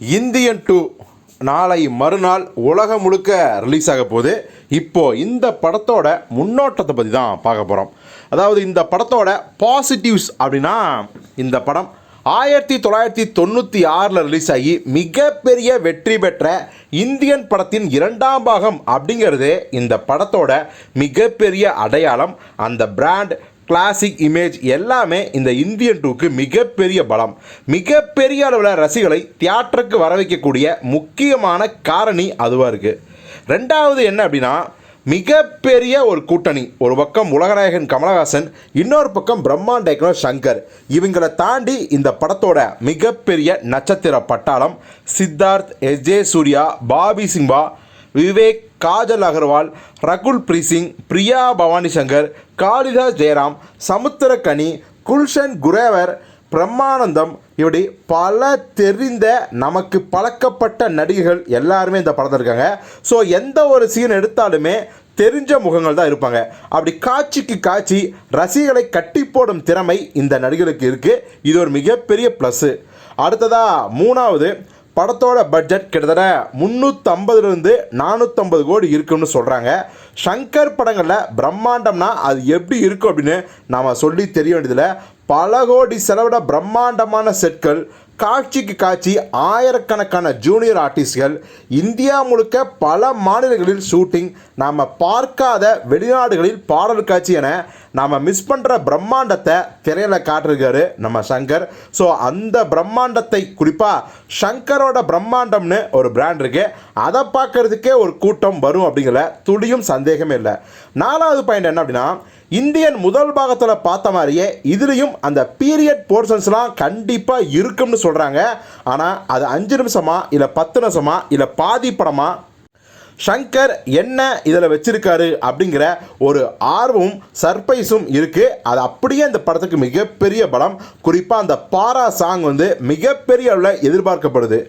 Indian two நாளை மறுநாள் உலகம் முழுக்க ரிலீஸ் ஆக போகுது. இப்போது இந்த படத்தோட முன்னோட்டத்தை பற்றி தான் பார்க்க போகிறோம் அதாவது இந்த படத்தோட பாசிட்டிவ்ஸ் அப்படின்னா இந்த படம் ஆயிரத்தி தொள்ளாயிரத்தி தொண்ணூற்றி ஆறில் ரிலீஸ் ஆகி மிகப்பெரிய வெற்றி பெற்ற இந்தியன் படத்தின் இரண்டாம் பாகம் அப்படிங்கிறது இந்த படத்தோட மிகப்பெரிய அடையாளம். அந்த பிராண்ட் கிளாசிக் இமேஜ் எல்லாமே இந்த இந்தியன் டூக்கு மிகப்பெரிய பலம். மிகப்பெரிய அளவில் ரசிகளை தியேட்டருக்கு வர வைக்கக்கூடிய முக்கியமான காரணி அதுவாக இருக்குது ரெண்டாவது என்ன அப்படின்னா மிகப்பெரிய ஒரு கூட்டணி. ஒரு பக்கம் உலகநாயகன் கமலஹாசன் இன்னொரு பக்கம் பிரம்மாண்ட இயக்குனர் சங்கர். இவங்களை தாண்டி இந்த படத்தோட மிகப்பெரிய நட்சத்திர பட்டாளம் சித்தார்த் எஸ் ஜே சூர்யா பாபி சிம்பா விவேக் காஜல் அகர்வால் ரகுல் பிரீசிங் பிரியா பவானி சங்கர் காளிதாஸ் ஜெயராம் சமுத்திரக்கனி குல்ஷன் குரேவர் பிரம்மானந்தம் இப்படி பல தெரிந்த நமக்கு பழக்கப்பட்ட நடிகர்கள் எல்லாருமே இந்த படத்தில் இருக்காங்க. ஸோ எந்த ஒரு சீன் எடுத்தாலுமே தெரிஞ்ச முகங்கள் தான் இருப்பாங்க. அப்படி காட்சிக்கு காட்சி ரசிகளை கட்டி போடும் திறமை இந்த நடிகர்களுக்கு இருக்குது இது ஒரு மிகப்பெரிய ப்ளஸ்ஸு அடுத்ததாக மூணாவது படத்தோட பட்ஜெட் கிட்டத்தட்ட முந்நூற்றம்பதுலேருந்து நானூற்றம்பது கோடி இருக்குன்னு சொல்கிறாங்க ஷங்கர் படங்களில் பிரம்மாண்டம்னா அது எப்படி இருக்கும் அப்படின்னு நாம் சொல்லி தெரிய வேண்டியதில் பல கோடி செலவிட பிரம்மாண்டமான செட்கள் காட்சிக்கு காட்சி ஆயிரக்கணக்கான ஜூனியர் ஆர்டிஸ்ட்கள் இந்தியா முழுக்க பல மாநிலங்களில் ஷூட்டிங் நாம் பார்க்காத வெளிநாடுகளில் பாடல் காட்சி என நாம் மிஸ் பண்ணுற பிரம்மாண்டத்தை திரையில் காட்டிருக்காரு நம்ம சங்கர். ஸோ அந்த பிரம்மாண்டத்தை குறிப்பாக சங்கரோட பிரம்மாண்டம்னு ஒரு பிராண்ட் இருக்கு. அதை பார்க்கறதுக்கே ஒரு கூட்டம் வரும் அப்படிங்கிற துளியும் சந்தேகமே இல்லை. நாலாவது பாயிண்ட் என்ன அப்படின்னா இந்தியன் முதல் பாகத்தில் பார்த்த மாதிரியே இதுலேயும் அந்த பீரியட் போர்ஷன்ஸ்லாம் கண்டிப்பாக இருக்கும்னு சொல்கிறாங்க ஆனால் அது அஞ்சு நிமிஷமா இல்லை பத்து நிமிஷமா இல்லை பாதி படமாக ஷங்கர் என்ன இதில் வச்சிருக்காரு அப்படிங்கிற ஒரு ஆர்வமும் சர்ப்ரைஸும் இருக்குது அது அப்படியே இந்த படத்துக்கு மிகப்பெரிய பலம். குறிப்பாக அந்த பாரா சாங் வந்து மிகப்பெரிய அளவில் எதிர்பார்க்கப்படுது.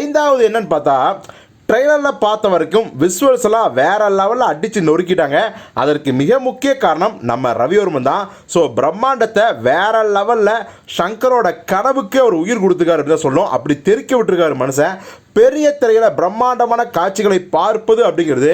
ஐந்தாவது என்னன்னு பார்த்தா ட்ரெய்லரில் பார்த்த வரைக்கும் விஷுவல்ஸ் எல்லாம் வேற லெவலில் அடித்து நொறுக்கிட்டாங்க. அதற்கு மிக முக்கிய காரணம் நம்ம ரவிவர்மன் தான். ஸோ பிரம்மாண்டத்தை வேற லெவலில் சங்கரோட கனவுக்கே அவர் உயிர் கொடுத்துருக்காரு அப்படின்னு தான் சொல்லணும். அப்படி தெறிக்க விட்டுருக்காரு மனுஷன். பெரிய திரையில் பிரம்மாண்டமான காட்சிகளை பார்ப்பது அப்படிங்கிறது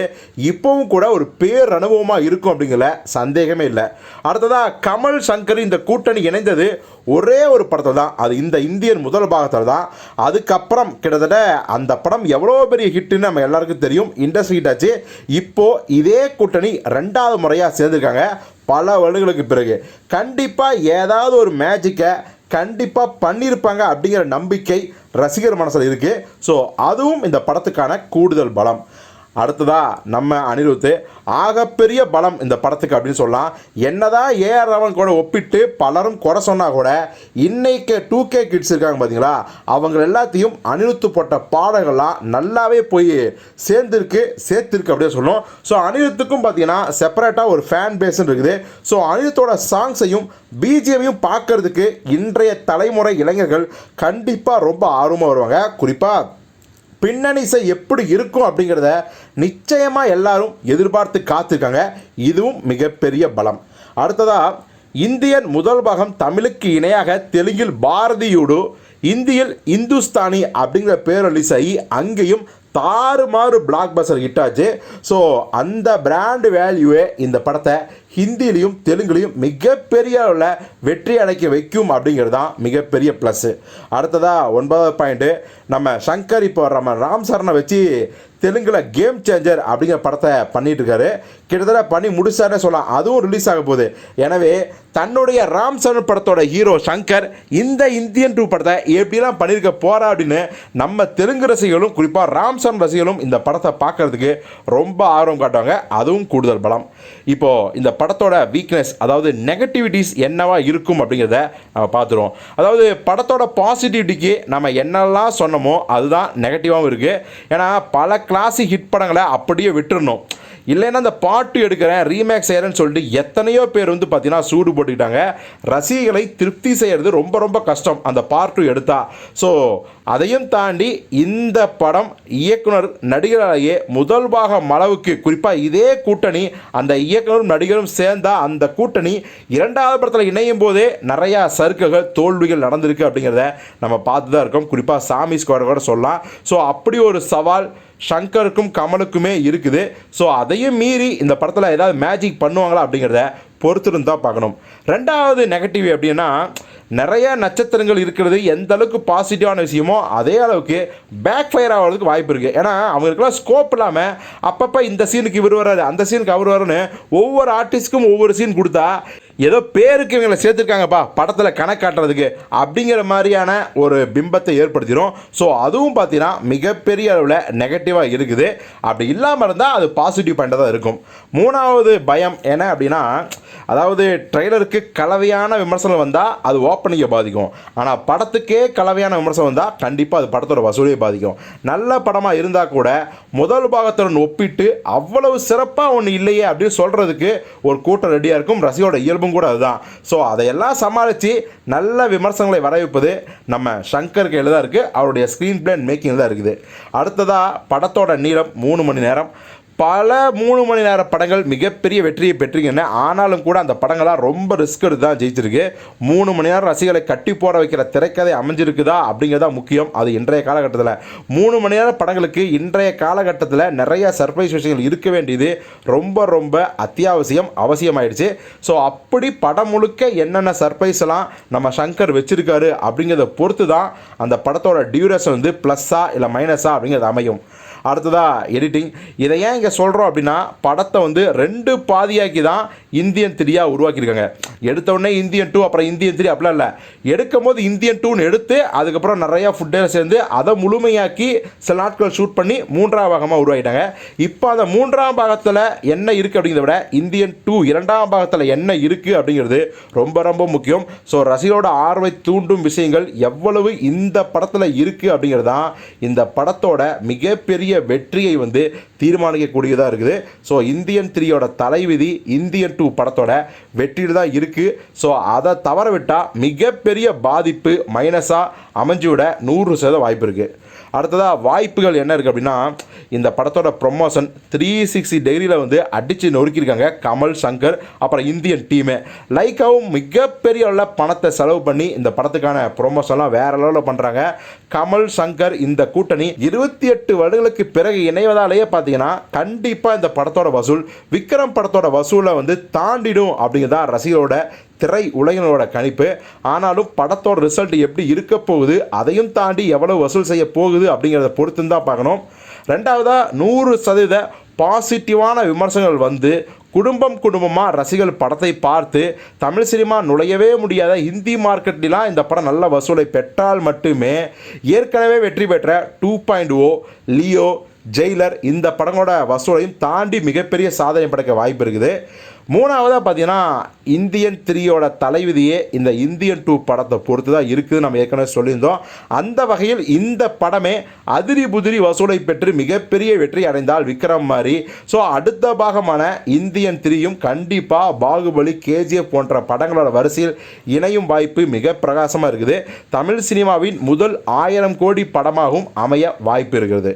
இப்போவும் கூட ஒரு பேர் அனுபவமாக இருக்கும் அப்படிங்கிற சந்தேகமே இல்லை. அடுத்ததாக கமல் சங்கர் இந்த கூட்டணி இணைந்தது ஒரே ஒரு படத்தில் தான். அது இந்த இந்தியன் முதல் பாகத்தில் தான். அதுக்கப்புறம் கிட்டத்தட்ட அந்த படம் எவ்வளோ பெரிய ஹிட்டுன்னு நம்ம எல்லாருக்கும் தெரியும். இண்டஸ்ட்ரி ஹிட் ஆச்சு. இப்போது இதே கூட்டணி ரெண்டாவது முறையாக சேர்ந்துருக்காங்க. பல வருடங்களுக்கு பிறகு. கண்டிப்பாக ஏதாவது ஒரு மேஜிக்கை கண்டிப்பாக பண்ணியிருப்பாங்க அப்படிங்கிற நம்பிக்கை ரசிகர் மனசில் இருக்குது ஸோ அதுவும் இந்த படத்துக்கான கூடுதல் பலம். அடுத்ததா நம்ம அனிருத்து. ஆகப்பெரிய பலம் இந்த படத்துக்கு அப்படின்னு சொல்லலாம். என்னதான் ஏஆர் ரவன் கூட ஒப்பிட்டு பலரும் குறை சொன்னால் கூட இன்னைக்கு டூ கே கிட்ஸ் இருக்காங்க பார்த்தீங்களா அவங்க எல்லாத்தையும் அனிருத்து போட்ட பாடல்கள்லாம் நல்லாவே போய் சேர்ந்துருக்கு சேர்த்துருக்கு அப்படியே சொல்லணும். ஸோ அனிருத்துக்கும் பார்த்தீங்கன்னா செப்பரேட்டாக ஒரு ஃபேன் பேஸ்ன்னு இருக்குது. ஸோ அனிருத்தோட சாங்ஸையும் பிஜிஎமையும் பார்க்கறதுக்கு இன்றைய தலைமுறை இளைஞர்கள் கண்டிப்பாக ரொம்ப ஆர்வமாக வருவாங்க. குறிப்பாக பின்னணி இசை எப்படி இருக்கும் அப்படிங்கிறத நிச்சயமாக எல்லாரும் எதிர்பார்த்து காத்திருக்காங்க. இதுவும் மிகப்பெரிய பலம். அடுத்ததாக இந்தியன் முதல் பாகம் தமிழுக்கு இணையாக தெலுங்கில் பாரதியோடு இந்தியில் இந்துஸ்தானி அப்படிங்கிற பேர் ரிலீஸ் ஆகி அங்கேயும் தாறுமாறு பிளாக் பஸ்டர் ஹிட் ஆச்சு. ஸோ அந்த பிராண்ட் வேல்யூவே இந்த படத்தை ஹிந்திலையும் தெலுங்குலையும் மிகப்பெரிய அளவில் வெற்றி அடைக்க வைக்கும் அப்படிங்கிறது தான் மிகப்பெரிய ப்ளஸ்ஸு அடுத்ததாக ஒன்பதாவது பாயிண்ட்டு நம்ம சங்கர் இப்போ நம்ம ராம் சரணை வச்சு தெலுங்கில் கேம் சேஞ்சர் அப்படிங்கிற படத்தை பண்ணிட்டு இருக்காரு. கிட்டத்தட்ட பண்ணி முடிச்சாரே சொல்லலாம். அதுவும் ரிலீஸ் ஆக போகுது. எனவே தன்னுடைய ராம் சரண் படத்தோட ஹீரோ சங்கர் இந்த இந்தியன் டூ படத்தை எப்படிலாம் பண்ணியிருக்க போறா அப்படின்னு நம்ம தெலுங்கு ரசிகர்களும் குறிப்பாக ராம் சரண் ரசிகர்களும் இந்த படத்தை பார்க்கறதுக்கு ரொம்ப ஆர்வம் காட்டுவாங்க. அதுவும் கூடுதல் பலம். இப்போது இந்த படத்தோட வீக்னஸ் அதாவது நெகட்டிவிட்டிஸ் என்னவா இருக்கும் அப்படிங்கிறத நம்ம பார்த்துருவோம். அதாவது படத்தோட பாசிட்டிவிட்டிக்கு நம்ம என்னெல்லாம் சொன்னோமோ அதுதான் நெகட்டிவாகவும் இருக்குது ஏன்னா பல கிளாசிக் ஹிட் படங்களை அப்படியே விட்டுறணும். இல்லைன்னா அந்த பாட்டு எடுக்கிறேன் ரீமேக் செய்கிறேன்னு சொல்லிட்டு எத்தனையோ பேர் வந்து பார்த்தீங்கன்னா சூடு போட்டுக்கிட்டாங்க. ரசிகளை திருப்தி செய்கிறது ரொம்ப ரொம்ப கஷ்டம் அந்த பார்ட் டூ எடுத்தா. ஸோ அதையும் தாண்டி இந்த படம் இயக்குனர் நடிகராலேயே முதல் பாகம் அளவுக்கு குறிப்பாக இதே கூட்டணி அந்த இயக்குனரும் நடிகரும் சேர்ந்தால் அந்த கூட்டணி இரண்டாவது படத்தில் இணையும் போதே நிறையா சறுக்குகள் தோல்விகள் நடந்திருக்கு அப்படிங்கிறத நம்ம பார்த்து தான் இருக்கோம். குறிப்பாக சாமி ஸ்கோரை கூட சொல்லலாம். ஸோ அப்படி ஒரு சவால் ஷங்கருக்கும் கமலுக்குமே இருக்குது. ஸோ அதையும் மீறி இந்த படத்தில் ஏதாவது மேஜிக் பண்ணுவாங்களா அப்படிங்கிறத பொறுத்திருந்து தான் பார்க்கணும். ரெண்டாவது நெகட்டிவ் எப்படின்னா நிறைய நட்சத்திரங்கள் இருக்கிறது எந்த அளவுக்கு பாசிட்டிவான விஷயமோ அதே அளவுக்கு பேக் ஃபயர் ஆகிறதுக்கு வாய்ப்பு இருக்குது ஏன்னா அவங்களுக்குலாம் ஸ்கோப் இல்லாமல் அப்பப்போ இந்த சீனுக்கு இவர் வராது அந்த சீனுக்கு அவர் வரணும்னு ஒவ்வொரு ஆர்டிஸ்ட்க்கும் ஒவ்வொரு சீன் கொடுத்தா ஏதோ பேருக்கு இவங்களை சேர்த்துருக்காங்கப்பா படத்தில் கணக்காட்டுறதுக்கு அப்படிங்கிற மாதிரியான ஒரு பிம்பத்தை ஏற்படுத்திடும் ஸோ அதுவும் பார்த்தீங்கன்னா மிகப்பெரிய அளவில் நெகட்டிவாக இருக்குது. அப்படி இல்லாமல் இருந்தால் அது பாசிட்டிவ் பாயிண்டாக தான் இருக்கும். மூணாவது பயம் என்ன அப்படின்னா அதாவது ட்ரெய்லருக்கு கலவையான விமர்சனம் வந்தால் அது ஓப்பனிங்கை பாதிக்கும். ஆனால் படத்துக்கே கலவையான விமர்சனம் வந்தால் கண்டிப்பாக அது படத்தோட வசூலியை பாதிக்கும். நல்ல படமாக இருந்தால் கூட முதல் பாகத்துடன் ஒப்பிட்டு அவ்வளவு சிறப்பாக ஒன்று இல்லையே அப்படின்னு சொல்கிறதுக்கு ஒரு கூட்டம் ரெடியாக இருக்கும். ரசிகோட இயல்பும் கூட அதுதான். ஸோ அதையெல்லாம் சமாளித்து நல்ல விமர்சனங்களை வரவிப்பது நம்ம ஷங்கர் கையில் தான் இருக்குது அவருடைய ஸ்க்ரீன் பிளான் மேக்கிங் தான் இருக்குது. அடுத்ததாக படத்தோட நீளம் மூணு மணி நேரம். பல மூணு மணி நேர படங்கள் மிகப்பெரிய வெற்றியை பெற்றிருக்கின்றன. ஆனாலும் கூட அந்த படங்கள்லாம் ரொம்ப ரிஸ்க் எடுத்து தான் ஜெயிச்சிருக்கு. மூணு மணி நேரம் ரசிகளை கட்டி போட வைக்கிற திரைக்கதை அமைஞ்சிருக்குதா அப்படிங்கிறதா முக்கியம். அது இன்றைய காலகட்டத்தில். மூணு மணி நேர படங்களுக்கு இன்றைய காலகட்டத்தில் நிறைய சர்ப்ரைஸ் விஷயங்கள் இருக்க வேண்டியது ரொம்ப ரொம்ப அத்தியாவசியம் அவசியமாயிடுச்சு. ஸோ அப்படி படம் முழுக்க என்னென்ன சர்ப்ரைஸ் எல்லாம் நம்ம சங்கர் வச்சிருக்காரு அப்படிங்கிறத பொறுத்து தான் அந்த படத்தோட டியூரேஷன் வந்து ப்ளஸ்ஸா இல்லை மைனஸா அப்படிங்கிறது அமையும். அடுத்ததா எடிட்டிங் இதை ஏன் இங்கே சொல்கிறோம் அப்படின்னா படத்தை வந்து ரெண்டு பாதியாக்கி தான் இந்தியன் த்ரீயாக உருவாக்கியிருக்காங்க. எடுத்தோடனே இந்தியன் டூ அப்புறம் இந்தியன் த்ரீ அப்படிலாம் இல்லை. எடுக்கும் போது இந்தியன் டூன்னு எடுத்து அதுக்கப்புறம் நிறையா ஃபுட்டேஜ் சேர்ந்து அதை முழுமையாக்கி சில நாட்கள் ஷூட் பண்ணி மூன்றாம் பாகமாக உருவாக்கிட்டாங்க. இப்போ அந்த மூன்றாம் பாகத்தில் என்ன இருக்குது அப்படிங்கிறத விட இந்தியன் டூ இரண்டாம் பாகத்தில் என்ன இருக்குது அப்படிங்கிறது ரொம்ப ரொம்ப முக்கியம். ஸோ ரசிகரோட ஆர்வை தூண்டும் விஷயங்கள் எவ்வளவு இந்த படத்தில் இருக்குது அப்படிங்கிறது தான் இந்த படத்தோட மிகப்பெரிய வெற்றியை வந்து தீர்மானிக்கக்கூடியதாக இருக்குது. ஸோ இந்தியன் த்ரீயோட தலைவிதி இந்தியன் டூ படத்தோட வெற்றியில் தான் இருக்குது ஸோ அதை தவற விட்டால் மிகப்பெரிய பாதிப்பு மைனஸாக அமைஞ்சு விட நூறு சதவீத வாய்ப்பு இருக்குது அடுத்ததாக வாய்ப்புகள் என்ன இருக்குது அப்படின்னா இந்த படத்தோட ப்ரொமோஷன் த்ரீ சிக்ஸ்டி டிகிரியில் வந்து அடித்து நொறுக்கியிருக்காங்க கமல் சங்கர் அப்புறம் இந்தியன் டீமு லைக்காவும் மிகப்பெரிய அளவில் பணத்தை செலவு பண்ணி இந்த படத்துக்கான ப்ரொமோஷன்லாம் வேறு லெவலில் பண்ணுறாங்க கமல் சங்கர் இந்த கூட்டணி இருபத்தி எட்டு வருடங்களுக்கு பிறகு இணைவதாலேயே பார்த்தீங்கன்னா கண்டிப்பாக இந்த படத்தோட வசூல் விக்ரம் படத்தோட வசூலை வந்து தாண்டிடும் அப்படிங்கிறதா ரசிகரோட திரை உலகினரோட கணிப்பு. ஆனாலும் படத்தோட ரிசல்ட் எப்படி இருக்க போகுது அதையும் தாண்டி எவ்வளவு வசூல் செய்ய போகுது அப்படிங்கிறத பொறுத்து தான் பார்க்கணும். ரெண்டாவதாக நூறு சதவீத பாசிட்டிவான விமர்சனங்கள் வந்து குடும்பம் குடும்பமாக ரசிகர்கள் படத்தை பார்த்து தமிழ் சினிமா நுழையவே முடியாத ஹிந்தி மார்க்கெட்லாம் இந்த படம் நல்ல வசூலை பெற்றால் மட்டுமே ஏற்கனவே வெற்றி பெற்ற two point O Leo Jailer இந்த படங்களோட வசூலையும் தாண்டி மிகப்பெரிய சாதனை படைக்க வாய்ப்பு இருக்குது. மூணாவதாக பார்த்தீங்கன்னா இந்தியன் த்ரீயோட தலைவிதியே இந்த இந்தியன் டூ படத்தை பொறுத்து தான் இருக்குதுன்னு நம்ம ஏற்கனவே சொல்லியிருந்தோம். அந்த வகையில் இந்த படமே அதிரி புதிரி வசூலை பெற்று மிகப்பெரிய வெற்றி அடைந்தால் விக்ரம் மாதிரி. ஸோ அடுத்த பாகமான இந்தியன் த்ரீயும் கண்டிப்பாக பாகுபலி கேஜிஎஃப் போன்ற படங்களோட வரிசையில் இணையும் வாய்ப்பு மிக பிரகாசமாக இருக்குது. தமிழ் சினிமாவின் முதல் ஆயிரம் கோடி படமாகவும் அமைய வாய்ப்பு இருக்கிறது.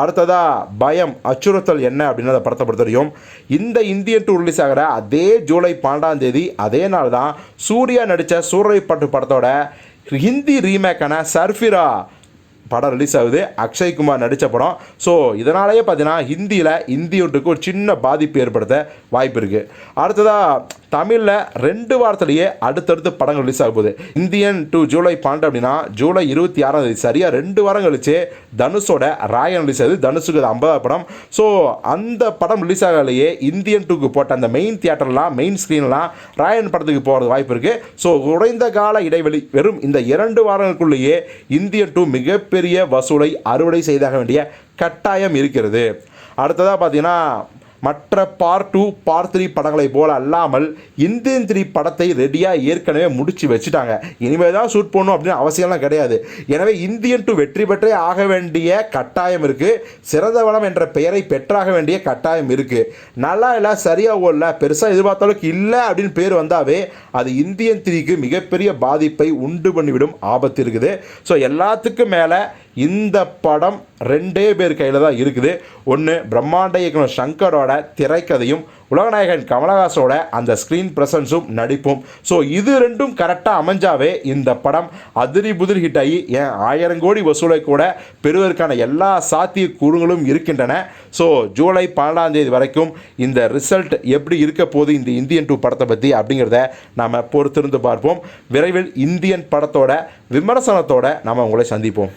அடுத்ததாக பயம் அச்சுறுத்தல் என்ன அப்படின்னு அதை படத்தை பொறுத்தவரையும் இந்த இந்தியன் டூ ரிலீஸ் ஆகிற அதே ஜூலை பன்னெண்டாம் தேதி அதே நாள் தான் சூர்யா நடித்த சூரரைப்பட்டு படத்தோட ஹிந்தி ரீமேக்கான சர்ஃபிரா படம் ரிலீஸ் ஆகுது. அக்ஷய் குமார் நடித்த படம். ஸோ இதனாலேயே பார்த்தீங்கன்னா ஹிந்தியில் இந்தியொன்றுக்கு ஒரு சின்ன பாதிப்பு ஏற்படுத்த வாய்ப்பு இருக்குது அடுத்ததாக தமிழில் ரெண்டு வாரத்துலேயே அடுத்தடுத்து படங்கள் ரிலீஸ் ஆக போகுது. இந்தியன் டூ ஜூலை பன்னெண்டு அப்படின்னா ஜூலை இருபத்தி ஆறாம் தேதி சரியாக ரெண்டு வாரம் கழிச்சு தனுஷோட ராயன் ரிலீஸ் ஆகுது. தனுஷுக்கு அது ஐம்பதாவது படம். ஸோ அந்த படம் ரிலீஸ் ஆகலையே இந்தியன் டூக்கு போட்ட அந்த மெயின் தியேட்டர்லாம் மெயின் ஸ்க்ரீன்லாம் ராயன் படத்துக்கு போகிறது வாய்ப்பு இருக்குது ஸோ குறைந்த கால இடைவெளி வெறும் இந்த இரண்டு வாரங்களுக்குள்ளேயே இந்தியன் டூ மிகப்பெரிய வசூலை அறுவடை செய்தாக வேண்டிய கட்டாயம் இருக்கிறது. அடுத்ததாக பார்த்தீங்கன்னா மற்ற பார்ட் டூ பார்ட் த்ரீ படங்களை போல அல்லாமல் இந்தியன் த்ரீ படத்தை ரெடியாக ஏற்கனவே முடிச்சு வச்சுட்டாங்க. இனிமேல் தான் ஷூட் பண்ணணும் அப்படின்னு அவசியம்லாம் கிடையாது. எனவே இந்தியன் டூ வெற்றி பெற்றே ஆக வேண்டிய கட்டாயம் இருக்குது சிறந்த வளம் என்ற பெயரை பெற்றாக வேண்டிய கட்டாயம் இருக்குது நல்லா இல்லை சரியாக ஓடல பெருசாக எதிர்பார்த்த அளவுக்கு இல்லை அப்படின்னு பேர் வந்தாவே அது இந்தியன் த்ரீக்கு மிகப்பெரிய பாதிப்பை உண்டு பண்ணிவிடும் ஆபத்து இருக்குது. ஸோ எல்லாத்துக்கும் மேலே இந்த படம் ரெண்டே பேர் கையில் தான் இருக்குது. ஒன்று பிரம்மாண்ட இயக்குனர் சங்கரோட திரைக்கதையும் உலகநாயகன் கமலஹாசோட அந்த ஸ்க்ரீன் ப்ரெசன்ஸும் நடிப்பும். ஸோ இது ரெண்டும் கரெக்டாக அமைஞ்சாவே இந்த படம் அதிரி புதிர் ஹிட் ஆகி ஏன் ஆயிரம் கோடி வசூலை கூட பெறுவதற்கான எல்லா சாத்திய கூறுகளும் இருக்கின்றன. ஸோ ஜூலை பன்னெண்டாம் தேதி வரைக்கும் இந்த ரிசல்ட் எப்படி இருக்க போது இந்த இந்தியன் டூ படத்தை பற்றி அப்படிங்கிறத நாம் பொறுத்திருந்து பார்ப்போம். விரைவில் இந்தியன் படத்தோட விமர்சனத்தோட நாம் உங்களை சந்திப்போம்.